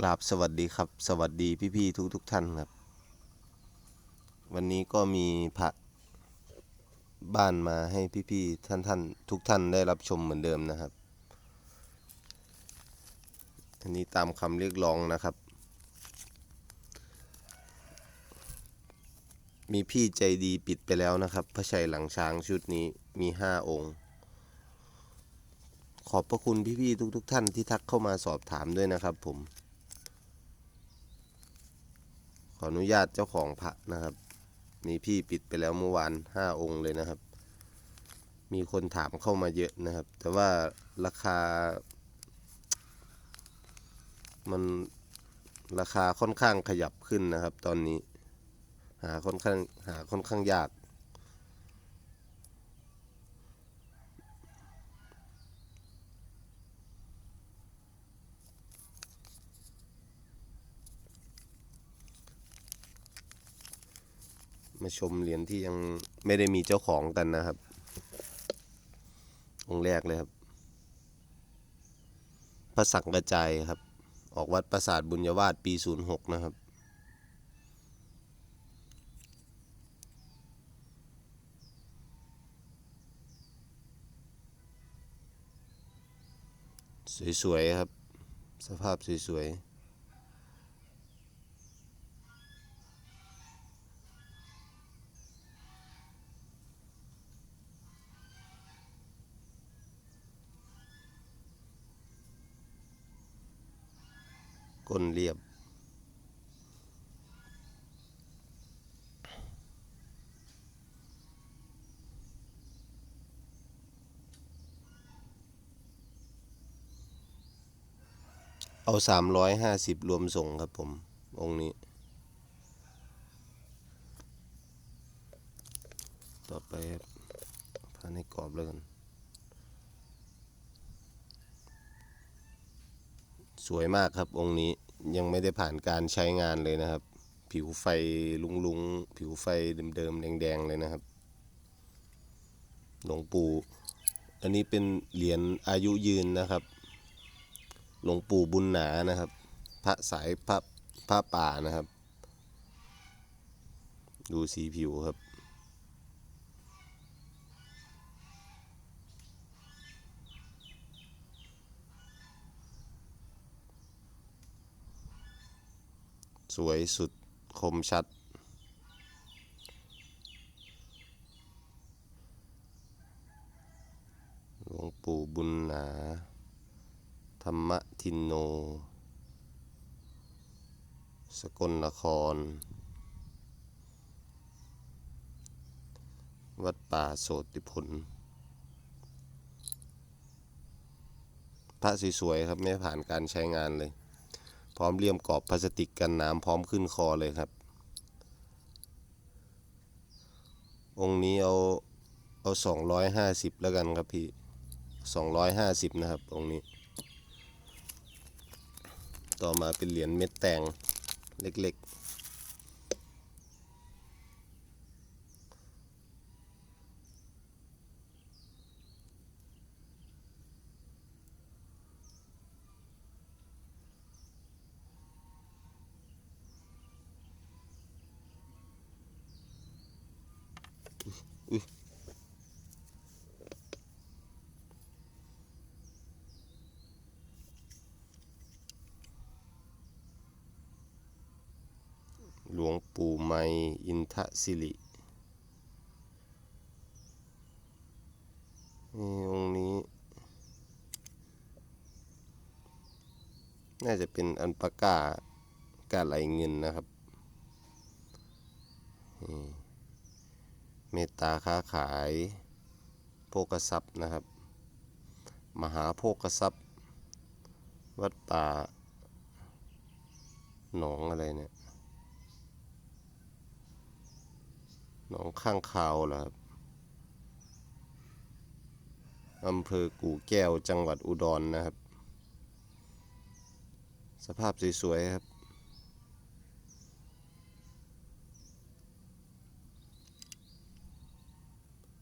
กราบสวัสดีครับ สวัสดีพี่ๆทุกทุกท่านครับ วันนี้ก็มีพระบ้านมาให้พี่ๆท่านท่านทุกท่านได้รับชมเหมือนเดิมนะครับ อันนี้ตามคำเรียกร้องนะครับ มีพี่ใจดีปิดไปแล้วนะครับ พระชัยหลังช้างชุดนี้มีห้าองค์ ขอบพระคุณพี่ๆทุกๆท่านที่ทักเข้ามาสอบถามด้วยนะครับผม ข ออนุญาตเจ้าของพระนะครับ มีพี่ปิดไปแล้วเมื่อวานห้าองค์เลยนะครับ มีคนถามเข้ามาเยอะนะครับ แต่ว่าราคา มันราคาค่อนข้างขยับขึ้นนะครับ ตอนนี้ หาค่อนข้างหาค่อนข้างยาก มาชมเหรียญที่ยังไม่ได้มีเจ้าของกันนะครับ องค์แรกเลยครับ พระสังกระจายครับ ออกวัดปราสาทบุญยวาสปี 06 นะครับ สวย ๆ ครับ สภาพสวย ๆ เอาสามร้อยห้าสิบรวมส่งครับผม องค์นี้ ต่อไปครับพาในกรอบแล้วกัน สวยมากครับองค์นี้ยังไม่ได้ผ่านการใช้งานเลยนะครับ ผิวไฟลุงลุงๆ ผิวไฟเดิมๆ แดงๆ เลยนะครับหลวงปู่ อันนี้เป็นเหรียญอายุยืนนะครับ หลวงปู่บุญหนานะครับ พระสายพระพระป่านะครับ ดูสีผิวครับ สวยสุดคมชัด หลวงปู่บุญหนา ธรรมทินโน สกลนคร วัดป่าโสติผล พระสวยๆครับ ไม่ผ่านการใช้งานเลย พร้อมเลี่ยมกรอบพลาสติกกันน้ำพร้อมขึ้นคอเลยครับ องค์นี้เอาเอาสองร้อยห้าสิบแล้วกันครับพี่สองร้อยห้าสิบนะครับองค์นี้ ต่อมาเป็นเหรียญเม็ดแตง เล็กๆหลวง ปู่ไมอินทสิรินี่องค์นี้ น่าจะเป็นอันปากากาไหลเงินนะครับ เมตตาค้าขาย โภกทรัพย์นะครับ มหาโภกทรัพย์ วัดป่า หนองอะไรเนี่ย หนองข้างคาวล่ะครับอำเภอกู่แก้วจังหวัดอุดรนะครับ สภาพสวยๆครับ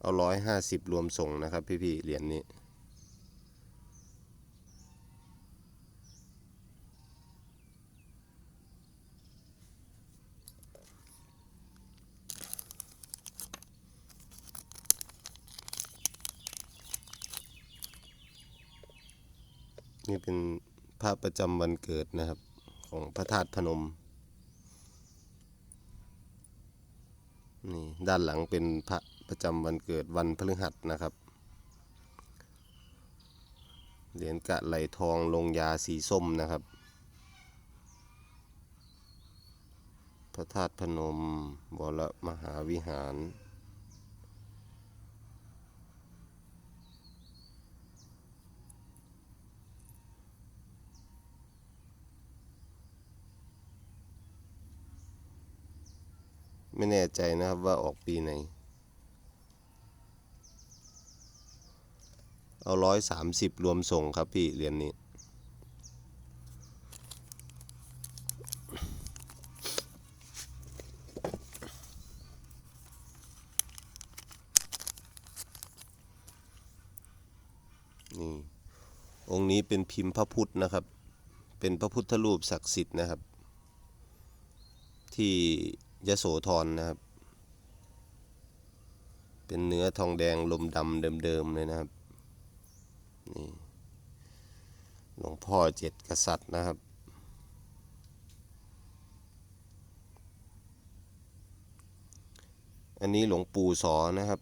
เอาร้อยห้าสิบรวมส่งนะครับพี่ๆเหรียญนี้นี่ นี่เป็นพระประจำวันเกิดนะครับ ของพระธาตุพนม นี่ด้านหลังเป็นพระประจำวันเกิดวันพฤหัสนะครับ เหรียญกะไหลทองลงยาสีส้มนะครับ พระธาตุพนมวรมหาวิหาร ไม่แน่ใจนะครับว่าออกปีไหน เอาร้อยสามสิบรวมส่งครับพี่เหรียญนี้ นี่ องค์นี้เป็นพิมพ์พระพุทธนะครับ เป็นพระพุทธรูปศักดิ์สิทธิ์นะครับ ที่ ยโสธรนะครับ เป็นเนื้อทองแดงลมดำเดิมๆเลยนะครับ นี่หลวงพ่อเจ็ดกษัตริย์นะครับ อันนี้หลวงปู่สอนะครับ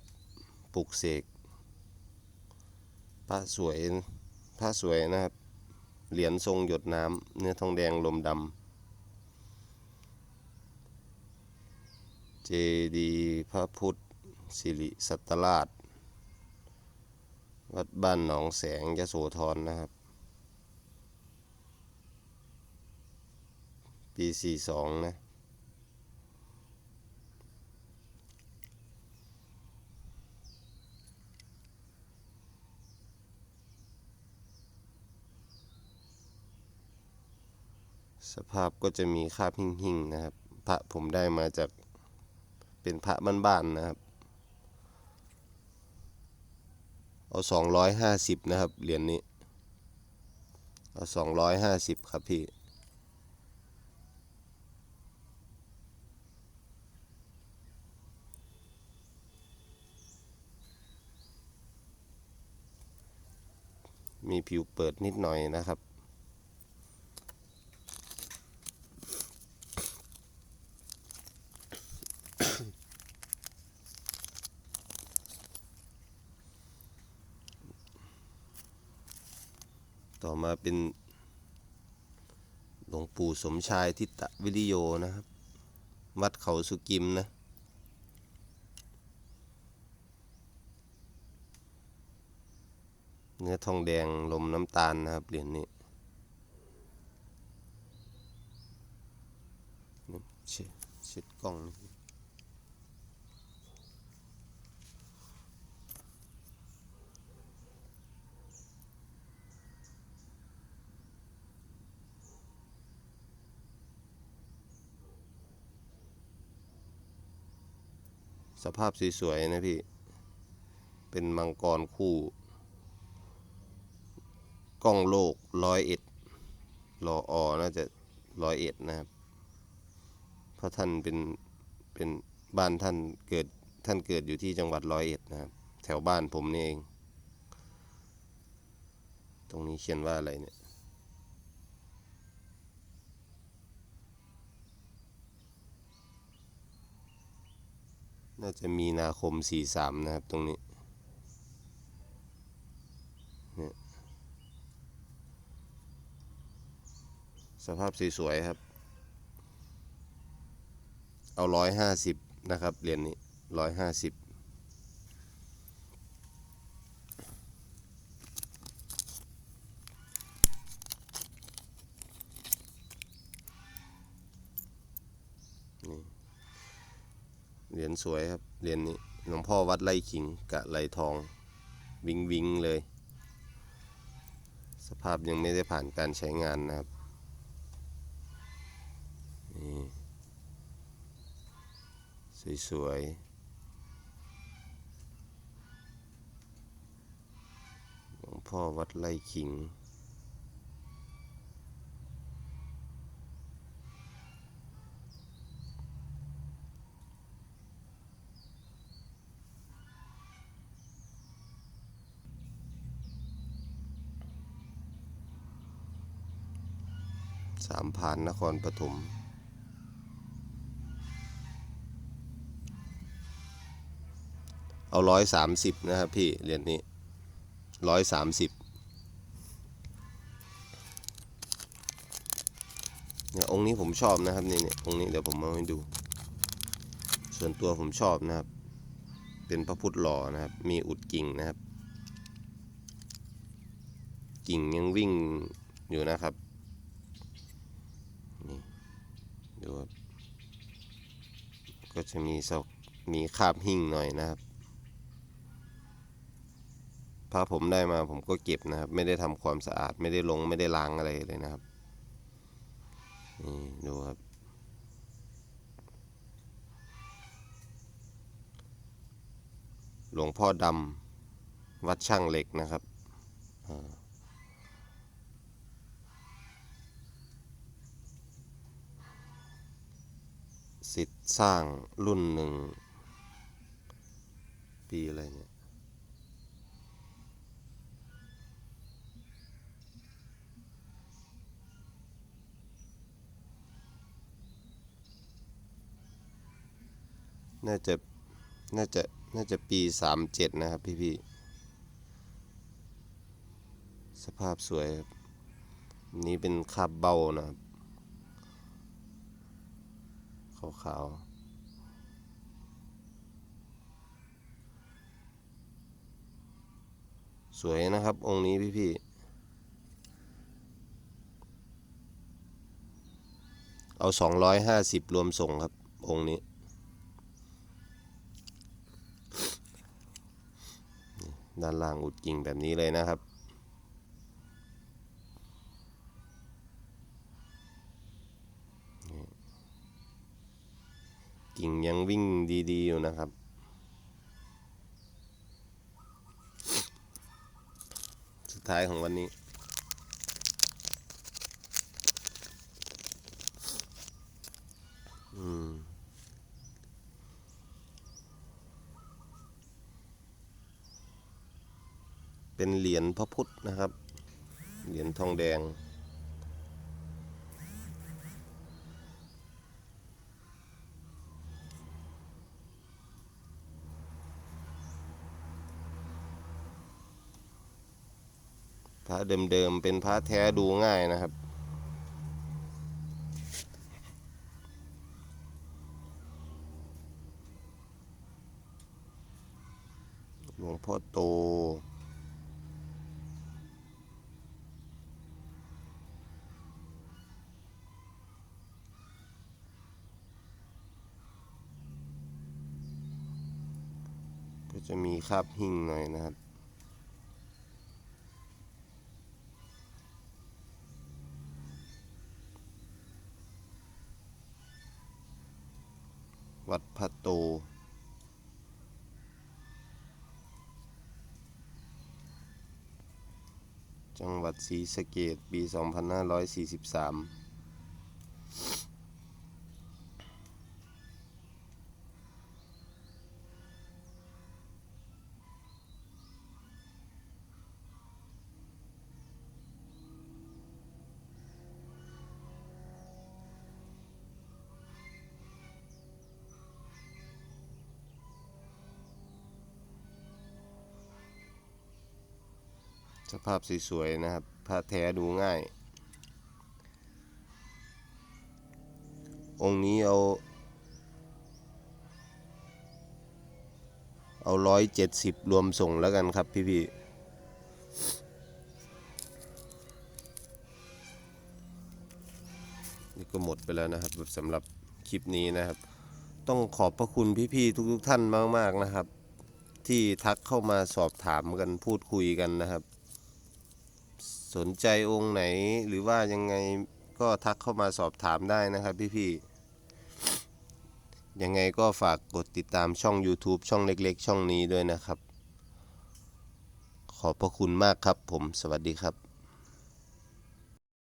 ปลุกเสก พระสวย พระสวยนะครับ เหรียญทรงหยดน้ำเนื้อทองแดงลมดำ เจดีพระพุทธสิริสัตราช วัดบ้านหนองแสงยโสธรนะครับ ปี 42 นะสภาพก็จะมีคราบหิ่งๆนะครับ พระผมได้มาจาก เป็นพระบ้านๆนะครับ เอาสองร้อยห้าสิบนะครับเหรียญนี้ เอาสองร้อยห้าสิบครับพี่มีผิวเปิดนิดหน่อยนะครับ ต่อมาเป็นหลวงปู่สมชายทิตะวิริโยนะครับ วัดเขาสุกิมนะ เนื้อทองแดงลมน้ำตาลนะครับเหรียญนี้เช็ดเช็ดกล้องนิ สภาพสวยๆนะพี่ เป็นมังกรคู่ กล้องโลกร้อยเอ็ดรออน่าจะร้อยเอ็ดนะครับ เพราะท่านเป็น เป็นบ้านท่านเกิดท่านเกิดอยู่ที่จังหวัดร้อยเอ็ดนะครับ แถวบ้านผมนี่เอง ตรงนี้เขียนว่าอะไรเนี่ย น่าจะมีนาคมสี่สามนะครับตรงนี้สภาพสวยๆครับ เอาร้อยห้าสิบนะครับเหรียญนี้ร้อยห้าสิบ เหรียญสวยครับ เหรียญนี้หลวงพ่อวัดไร่ขิงกะไหลทอง วิงวิงเลย สภาพยังไม่ได้ผ่านการใช้งานนะครับนี่สวยๆหลวงพ่อวัดไร่ขิงามพรานนครปฐมเอาร้อยสามสิบนะครับพี่เหรียญนี้ร้อยสามสิบเนี่ยองค์นี้ผมชอบนะครับนี่เนี่ยองค์นี้เดี๋ยวผมเอาให้ดู ส่วนตัวผมชอบนะครับ เป็นพระพุทธหล่อนะครับ มีอุดกิ่งนะครับ กิ่งยังวิ่งอยู่นะครับนี่ดูครับ ก็จะมีซอกมีคาบหิ่งหน่อยนะครับพระผมได้มาผมก็เก็บนะครับ ไม่ได้ทำความสะอาดไม่ได้ลงไม่ได้ล้างอะไรเลยนะครับนี่ดูครับ หลวงพ่อดำวัดช่างเหล็กนะครับอ่า สิทธิ์สร้างรุ่นหนึ่ง ปีอะไรเนี่ยน่าจะ น่าจะ น่าจะปีสามเจ็ดนะครับพี่พี่ สภาพสวยครับอันนี้เป็นคราบเบานะครับ ขาวๆ สวยนะครับ องค์นี้พี่ๆ เอาสองร้อยห้าสิบรวมส่งครับ องค์นี้ ด้านล่างอุดกิ่งแบบนี้เลยนะครับ กิ่งยังวิ่งดีๆอยู่นะครับ สุดท้ายของวันนี้ อืมเป็นเหรียญพระพุทธนะครับ เหรียญทองแดง ระเดิมๆเป็นพระแท้ดูง่ายนะครับ หลวงพ่อโตก็จะมีคราบหิ่งหน่อยนะครับ วัดพระตู จังหวัดศรีสะเกดปี 2543 สภาพสวยๆนะครับผ้าแท้ดูง่าย องค์นี้เอา เอาร้อยเจ็ดสิบรวมส่งแล้วกันครับพี่พี่นี่ก็หมดไปแล้วนะครับสำหรับคลิปนี้นะครับ ต้องขอบพระคุณพี่ๆทุก ๆ ท่านมาก ๆ นะครับ ที่ทักเข้ามาสอบถามกันพูดคุยกันนะครับ สนใจองค์ไหนหรือว่ายังไงก็ทักเข้ามาสอบถามได้นะครับพี่ๆยังไงก็ฝากกดติดตามช่อง YouTube ช่องเล็กๆ ช่องนี้ด้วยนะครับ ขอบพระคุณมากครับผมสวัสดีครับ